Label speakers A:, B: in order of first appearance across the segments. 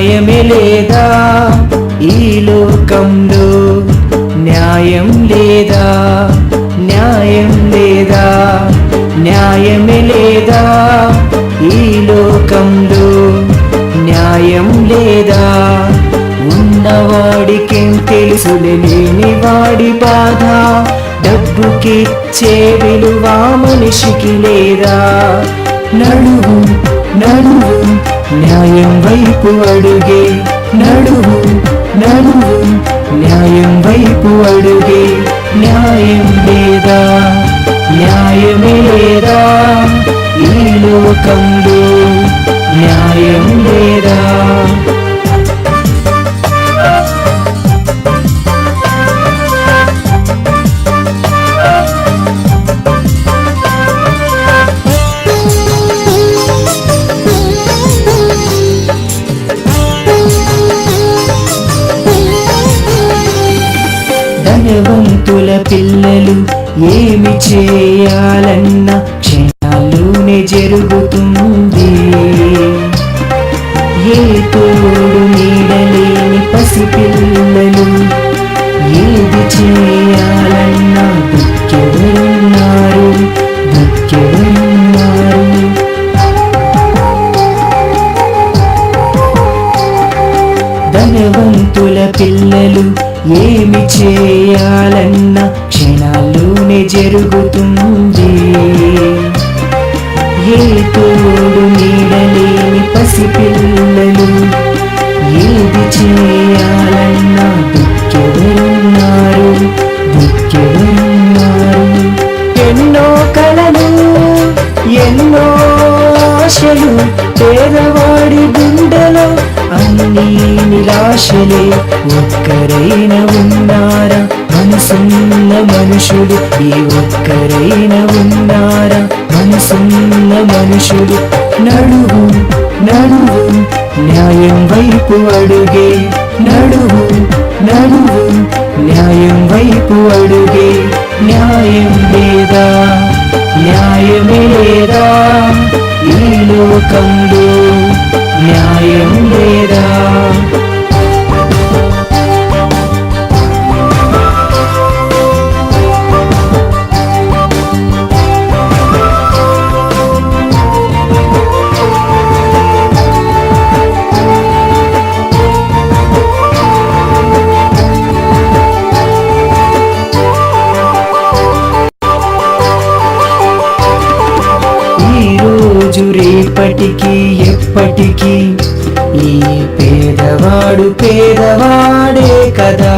A: న్యాయమే లేదా ఈ లోకంలో? న్యాయం లేదా? న్యాయం లేదా? న్యాయమే లేదా ఈ లోకంలో? న్యాయం లేదా? ఉన్నవాడికేం తెలుసులే లేని వాడి బాధ? డబ్బుకిచ్చే విలువ మనిషికి లేదా? నడువు నడువు న్యాయం వైపు అడుగే నడువు నడువు. న్యాయం వైపు అడుగే న్యాయం లేదా న్యాయమే లేదా? ఈ లోకంలో పిల్లలు ఏమి చేయాలన్న క్షణాలునే జరుగుతుంది. ఏ తోడు నీడలేని పసిపిల్లలు ఏది చేయాలన్న దుఃఖెవరున్నారు దుఃఖెవరున్నారు ధనవంతుల పిల్లలు ఏమి చేయాలన్న క్షణాల్లోనే జరుగుతుంది. ఏ తోడు నీడలేని పసిపిల్లలు ఏది చేయాలన్నా దుఃఖెవరున్నారు నిరాశలే ఒక్కరైన ఉన్నారా? మనసున్న మనుషుడు ఈ ఒక్కరైన ఉన్నారా? మనసున్న మనుషుడు నడువు నడువు న్యాయం వైపు అడుగే. నడువు నడువు న్యాయం వైపు అడుగే. న్యాయం లేదా? న్యాయమే లేదా? ఈ లోకంలో ఎప్పటికీ ఎప్పటికీ ఈ పేదవాడు పేదవాడే కదా.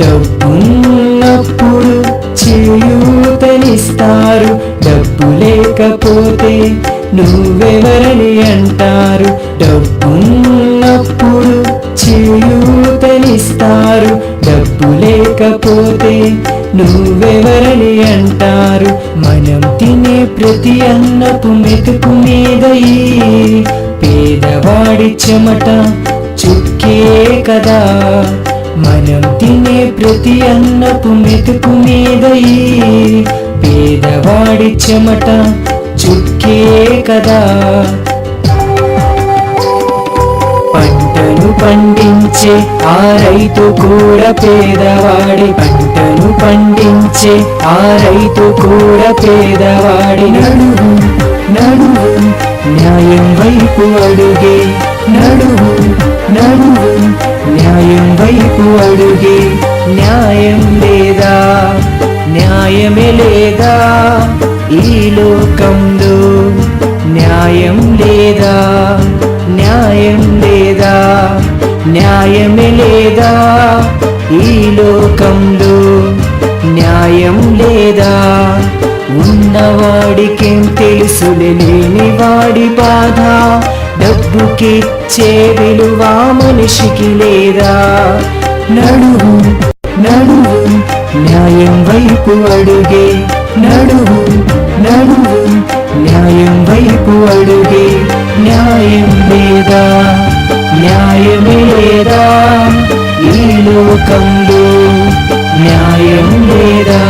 A: డబ్బున్నప్పుడు చేయూతనిస్తారు డబ్బు లేకపోతే నువ్వెవరని అంటారు. డబ్బున్నప్పుడు చేయూతనిస్తారు డబ్బు లేకపోతే నువ్వెవరని అంటారు. మనం తినే ప్రతి అన్నపు మెతుకు మీద పేదవాడి చెమట చుక్కే కదా. మనం తినే ప్రతి అన్నపు మెతుకు మీద పేదవాడి చెమట చుక్కే కదా. పంటను పండించే ఆ రైతు కూడా పేదవాడి. పంటను పండించే ఆ రైతు కూడా పేదవాడి. నడువు నడువు న్యాయం వైపు అడుగే. నడువు నడువు న్యాయం వైపు అడుగే. న్యాయం లేదా? న్యాయమే లేదా ఈ లోకంలో? న్యాయం లేదా? న్యాయమే లేదా ఈ లోకంలో? న్యాయం లేదా? ఉన్నవాడికేం తెలుసులే లేని వాడి బాధ? డబ్బుకిచ్చే విలువ మనిషికి లేదా? నడువు నడువు న్యాయం వైపు అడుగే. నడువు నడువు న్యాయం వైపు అడుగే. న్యాయం లేదా? న్యాయమే లేదా ఈ లోకంలో న్యాయం లేదా